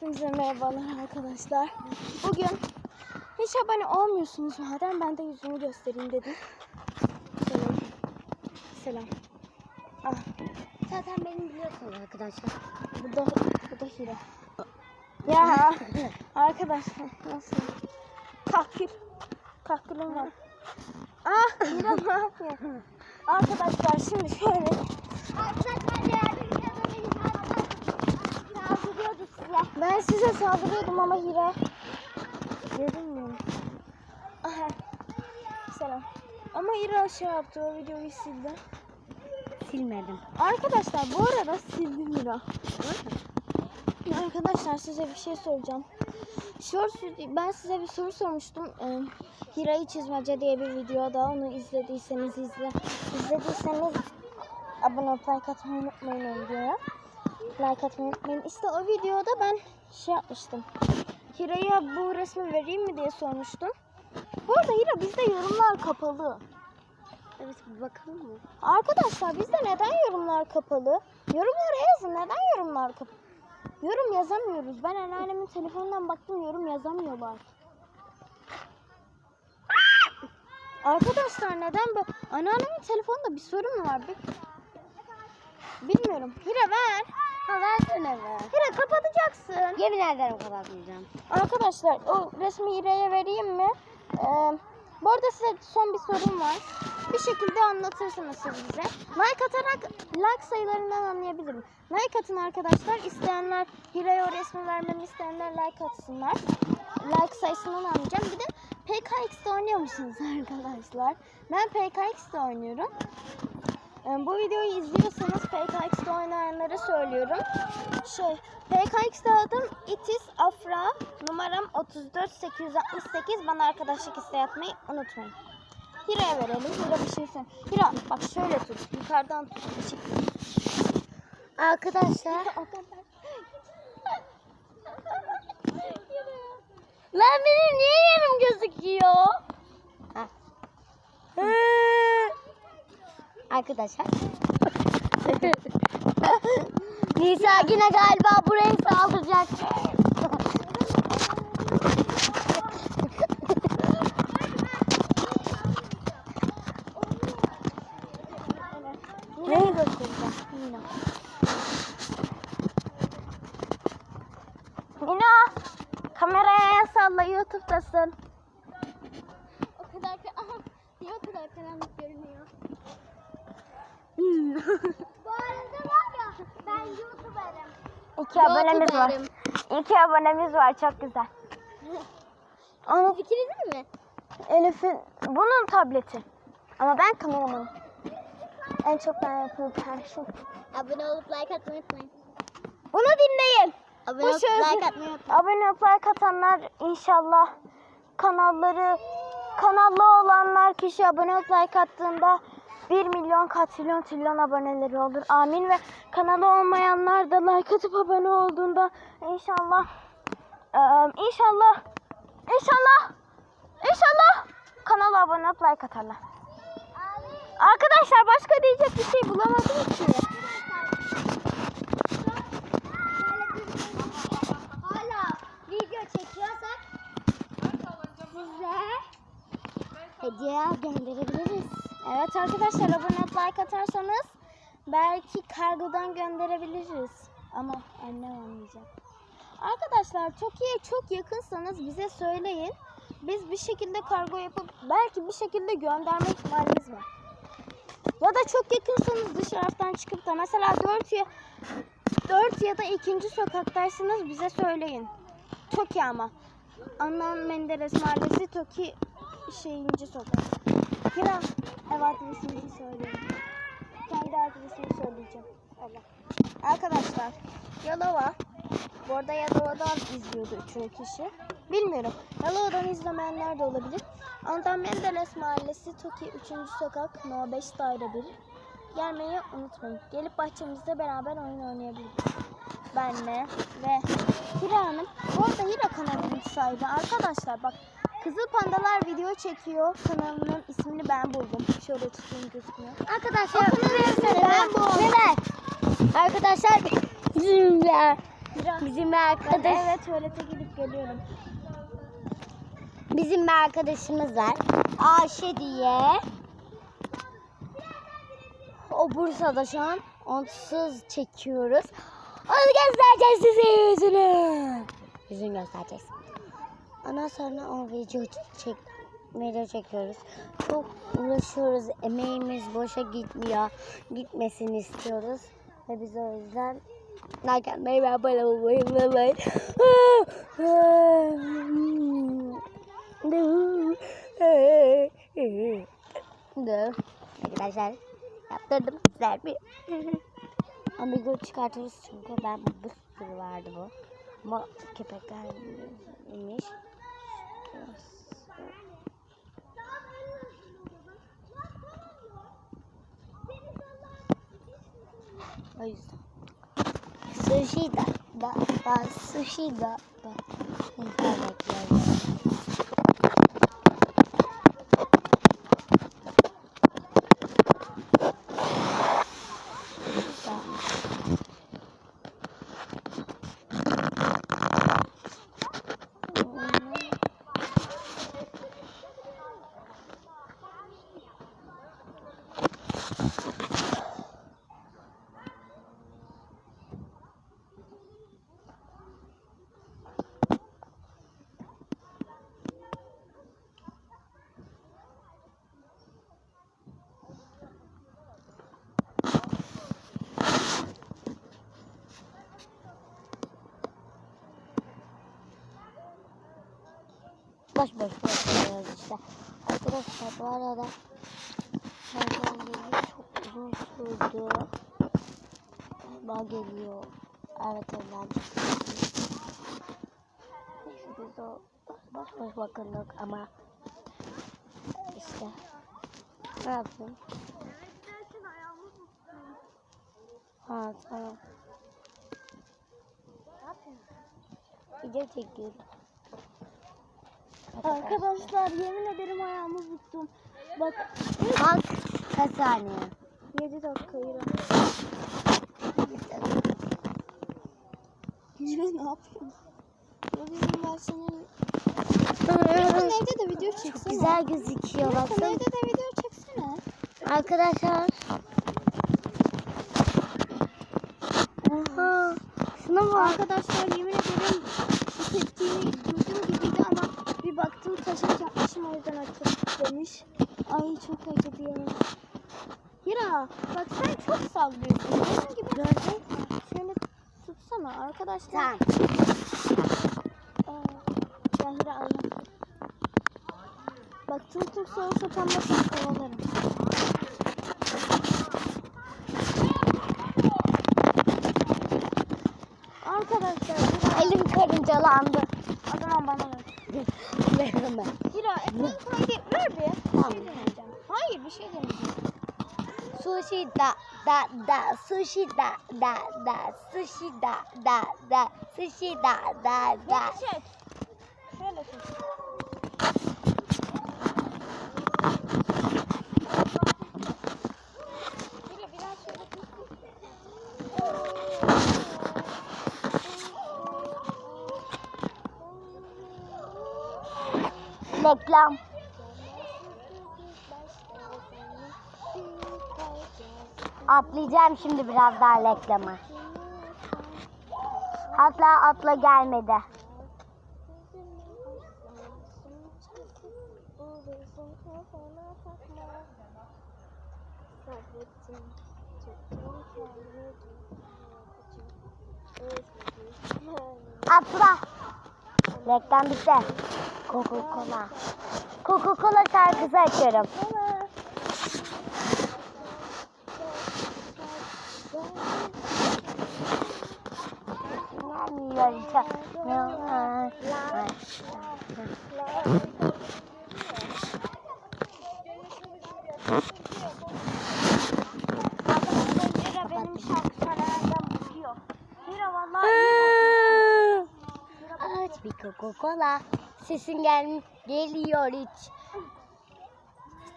Hepinize merhabalar arkadaşlar. Bugün hiç abone olmuyorsunuz madem ben de yüzümü göstereyim dedim. Selam. Selam. Ah, Zaten beni biliyorsunuz arkadaşlar. bu da, bu da Hira. Ya arkadaşlar nasıl? Kahkül. Kahkülüm var. Ah Hira ne yapıyor? Arkadaşlar şimdi şöyle Arkadaşlar saldırıyordu size. Ben size saldırıyordum ama Hira görünmüyor. Aha. Selam. Ama Hira şey yaptı o videoyu sildi. Silmedim. Arkadaşlar bu arada sildim Hira. Arkadaşlar size bir şey soracağım. Short, ben size bir soru sormuştum. Ee, Hira'yı çizmece diye bir videoda onu izlediyseniz izle. İzlediyseniz abone olup like atmayı unutmayın videoya. Like atmayı unutmayın. İşte o videoda ben şey yapmıştım. Hira'ya bu resmi vereyim mi diye sormuştum. Bu arada Hira bizde yorumlar kapalı. Evet bir bakalım mı? Arkadaşlar bizde neden yorumlar kapalı? Yorumlara yazın neden yorumlar kapalı? Yorum yazamıyoruz. Ben anneannemin telefonundan baktım yorum yazamıyorlar. Arkadaşlar neden bu? Anneannemin telefonunda bir sorun mu var? Bir... Bilmiyorum. Hira ver. Ha versene be. Hira kapatacaksın. Yemin ederim kapatmayacağım. Arkadaşlar o resmi İre'ye vereyim mi? Ee, bu arada size son bir sorum var. Bir şekilde anlatırsınız siz bize. Like atarak like sayılarından anlayabilirim. Like atın arkadaşlar. İsteyenler Hira'ya o resmi vermemi isteyenler like atsınlar. Like sayısından anlayacağım. Bir de PKX'de oynuyor musunuz arkadaşlar? Ben PKX'de oynuyorum. Ee, Bu videoyu izliyorsanız PKX'de oynayanlara söylüyorum. Şey, PKX'de adım İtiz Afra. Numaram 34868. Bana arkadaşlık isteği atmayı unutmayın. Hira'ya verelim. Hira bir şey söyle. Hira bak şöyle tut. Yukarıdan tut. Işık. Arkadaşlar. Lan benim niye yerim gözüküyor? Ha. Arkadaşlar. Nisa yine galiba buraya saldıracak. Neyi göstereceğim? Mina. Mina. Kameraya salla YouTube'dasın. O kadar aha, niye o kadar karanlık görünüyor? Bu arada var ya ben YouTuber'ım. İki abonemiz var. YouTuber'ım. İki abonemiz var. Çok güzel. Onu İkinizin mi? Elif'in bunun tableti. Ama ben kameramanım. En çok ben yapıyorum her şey. Abone olup like atmayı unutmayın. Bunu dinleyin. Abone Bu olup like atmayı unutmayın. abone olup like atanlar inşallah kanalları kanallı olanlar kişi abone olup like attığında 1 milyon katrilyon trilyon aboneleri olur. Amin ve kanalı olmayanlar da like atıp abone olduğunda inşallah inşallah inşallah inşallah kanala abone olup like atarlar. Arkadaşlar başka diyecek bir şey bulamadım ki. Hala video çekiyorsak size hediye gönderebiliriz. Evet arkadaşlar abone like atarsanız belki kargodan gönderebiliriz. Ama annem anlayacak. Arkadaşlar Tokyo'ya çok yakınsanız bize söyleyin. Biz bir şekilde kargo yapıp belki bir şekilde gönderme ihtimalimiz var. Ya da çok yakınsanız dışarıdan çıkıp da mesela 4 ya 4 ya da ikinci sokaktaysanız bize söyleyin. Toki ama. Anlam Menderes Mahallesi Toki şeyinci sokak. Kira ev adresimizi söyleyeyim. Kendi adresimi söyleyeceğim. Allah. Arkadaşlar Yalova. Bu arada Yalova'dan izliyordu üçüncü kişi. Bilmiyorum. Yalova'dan izlemeyenler de olabilir. Anadolu Menderes Mahallesi Toki 3. Sokak No 5 Daire 1. Gelmeyi unutmayın. Gelip bahçemizde beraber oyun oynayabiliriz. Benle ve Hira Hanım. Bu arada Hira kanalının sahibi. Arkadaşlar bak Kızıl Pandalar video çekiyor. Kanalının ismini ben buldum. Şöyle tutayım gözükmüyor. Arkadaşlar versene, ben bu. Evet. Arkadaşlar bizimle Bizim bir Ben arkadaş, evet tuvalete gidip geliyorum. bizim bir arkadaşımız var. Ayşe diye. O Bursa'da şu an. Onsuz çekiyoruz. Onu göstereceğiz size yüzünü. Yüzünü göstereceğiz. Ondan sonra o video çek video çekiyoruz. Çok uğraşıyoruz. Emeğimiz boşa gitmiyor. Gitmesini istiyoruz. Ve biz o yüzden like atmayı ve abone olmayı unutmayın. Arkadaşlar yaptırdım güzel bir. Amigo çıkartırız çünkü ben bu sürü vardı bu. Ama köpekler imiş. O yüzden. Sushi da, da, da, sushi da, da. Güzel bekliyoruz. Boş boş bakıyoruz işte. Arkadaşlar bu arada geliyor çok uzun sürdü. Galiba geliyor. Evet evden çıktı. Neyse biz o boş boş bakındık ama işte ne yapayım? Ha tamam. Video çekiyorum. Arkadaşlar yemin ederim ayağımı tuttum. Bak Bak kaç saniye? 7 dakika İrem. Yine ne yapıyorsun? Bugün ben senin... Evde de video çeksene. Çok güzel gözüküyor bakın. evde de video çeksene. Arkadaşlar. Oha. Şuna bak. Arkadaşlar yemin ederim bu tepkiyi duydum gibiydi ama bir baktım taşak yapmışım o yüzden açık demiş. Ay çok acıdı ya. Hira bak sen çok sallıyorsun. Benim gibi gördün. Şöyle tutsana arkadaşlar. Tamam. Ya Hira anlat. Bak tüm tüm soru sapanmasını kovalarım. Arkadaşlar Elim karıncalandı. o zaman bana ver. Veririm ben. Hira ekran kaydı ver bir. Tamam. Şey. Hayır bir şey deneyeceğim. Sushi da da da sushi da da da sushi da da da sushi da da da. Beni. Şöyle. Hira biraz şöyle tut. Reklam. Atlayacağım şimdi biraz daha reklama. Hatta atla gelmedi. Atla. Reklam bitti. Coca-Cola. Coca-Cola şarkısı açıyorum. Hira Bir Coca-Cola. Sesin gel geliyor hiç.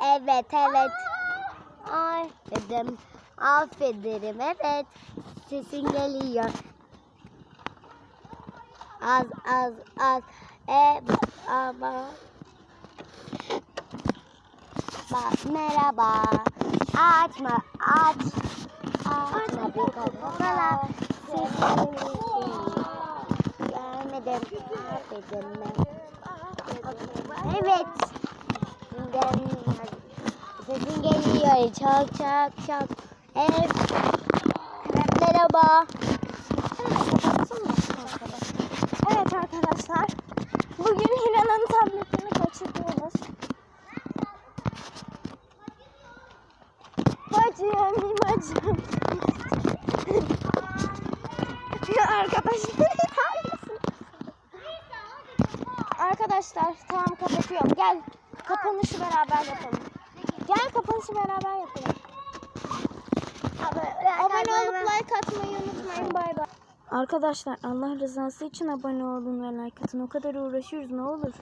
Evet evet. Ay dedim. Affederim evet. Sesin geliyor. Az az az. E ama. Bak merhaba. Açma aç. Açma bir Görmedim. Affedin mi? Evet. Sesin geliyor çok çok çok. Evet. Merhaba. Evet arkadaşlar. Bugün Hilal'ın tabletini kaçırıyoruz. Bacım, bacım. Arkadaşlar. Arkadaşlar tamam kapatıyorum. Gel kapanışı beraber yapalım. Gel kapanışı beraber yapalım. Abone olup like atmayı unutmayın. Bay bay. Arkadaşlar Allah rızası için abone olun ve like atın. O kadar uğraşıyoruz ne olur.